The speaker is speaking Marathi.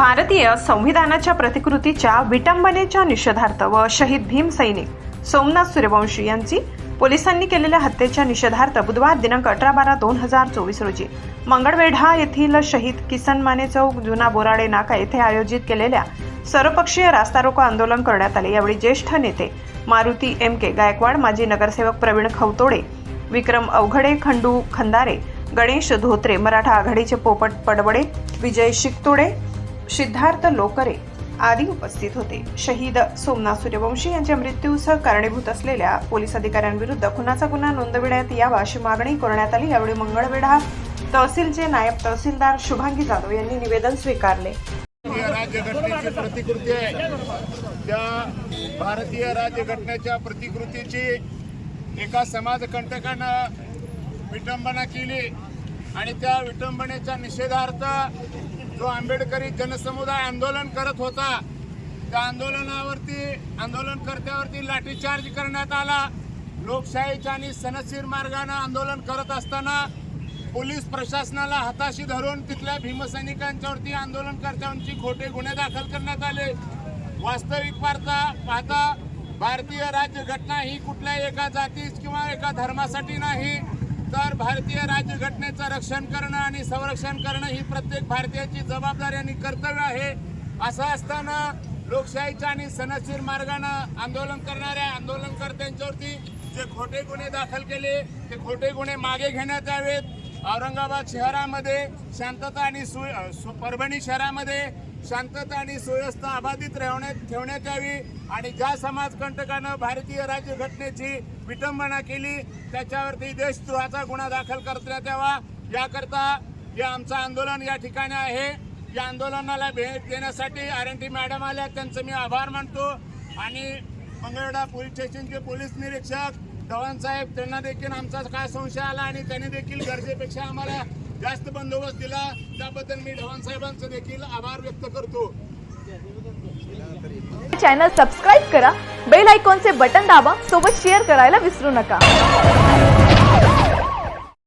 भारतीय संविधानाच्या प्रतिकृतीच्या विटंबनेच्या निषेधार्थ व शहीद भीम सैनिक सोमनाथ सूर्यवंशी यांची पोलिसांनी केलेल्या हत्येच्या निषेधार्थ बुधवार दिनांक अठरा बारा दोन हजार चोवीस रोजी मंगळवेढा येथील शहीद किसन माने चौक जुना बोराडे नाका येथे आयोजित केलेल्या सर्वपक्षीय रास्ता रोको आंदोलन करण्यात आले. यावेळी ज्येष्ठ नेते मारुती एम के गायकवाड माजी नगरसेवक प्रवीण खवतोडे विक्रम अवघडे खंडू खंदारे गणेश धोत्रे मराठा आघाडीचे पोपट पडवडे विजय शिकतोडे सिद्धार्थ लोकरे आदी उपस्थित होते. शहीद सोमनाथ सूर्यवंशी यांच्या मृत्यूस कारणीभूत असलेल्या पोलीस अधिकाऱ्यांविरुद्ध खुनाचा गुन्हा नोंदविण्यात यावा अशी मागणी करण्यात आली. यावेळी मंगळवेढा तहसीलचे नायब तहसीलदार शुभांगी जाधव यांनी निवेदन स्वीकारले. राज्यघटनेची प्रतिकृती आहे. त्या भारतीय राज्यघटनेच्या प्रतिकृतीची एका समाजकंटकानं विटंबना केली आणि त्या विटंबनेच्या निषेधार्थ जो आंबेडकरी जनसमुदाय आंदोलन करत होता त्या आंदोलनावरती आंदोलनकर्त्यावरती लाठीचार्ज करण्यात आला. लोकशाहीच्या आणि सनशीर मार्गानं आंदोलन करत असताना पोलीस प्रशासनाला हाताशी धरून तिथल्या भीमसैनिकांच्यावरती आंदोलनकर्त्यांची खोटे गुन्हे दाखल करण्यात आले. वास्तविक वार्ता पाहता भारतीय राज्यघटना ही कुठल्या एका जातीस किंवा एका धर्मासाठी नाही. तर भारतीय राज्यघटनेचं रक्षण करणं आणि संरक्षण करणं ही प्रत्येक भारतीयाची जबाबदारी आणि कर्तव्य आहे. असं असताना लोकशाहीच्या आणि सनदशीर मार्गानं आंदोलन करणाऱ्या आंदोलनकर्त्यांच्यावरती जे खोटे गुन्हे दाखल केले ते खोटे गुन्हे मागे घेण्यात यावेत. औरंगाबाद शहरामध्ये शांतता आणि सु- परभणी शहरामध्ये शांतता आणि सुव्यवस्था अबाधित राहण्यात ठेवण्यात यावी. आणि ज्या समाजकंटकानं भारतीय राज्यघटनेची विटंबना केली त्याच्यावरती देशद्रोहाचा गुन्हा दाखल करण्यात यावा. याकरता हे आमचं आंदोलन या ठिकाणी आहे. या आंदोलनाला भेट देण्यासाठी आर एन टी मॅडम आल्या त्यांचं मी आभार मानतो. आणि मंगळवेढा पोलीस स्टेशनचे पोलीस निरीक्षक धवन साहेब त्यांना देखील आमचा काय संशय आला आणि त्यांनी देखील गरजेपेक्षा आम्हाला जास्त बंदोबस्त दिला त्याबद्दल मी ढवन साहेबांचं देखील आभार व्यक्त करतो. चॅनल सबस्क्राईब करा बेल आयकॉनचे बटन दाबा सोबत शेअर करायला विसरू नका.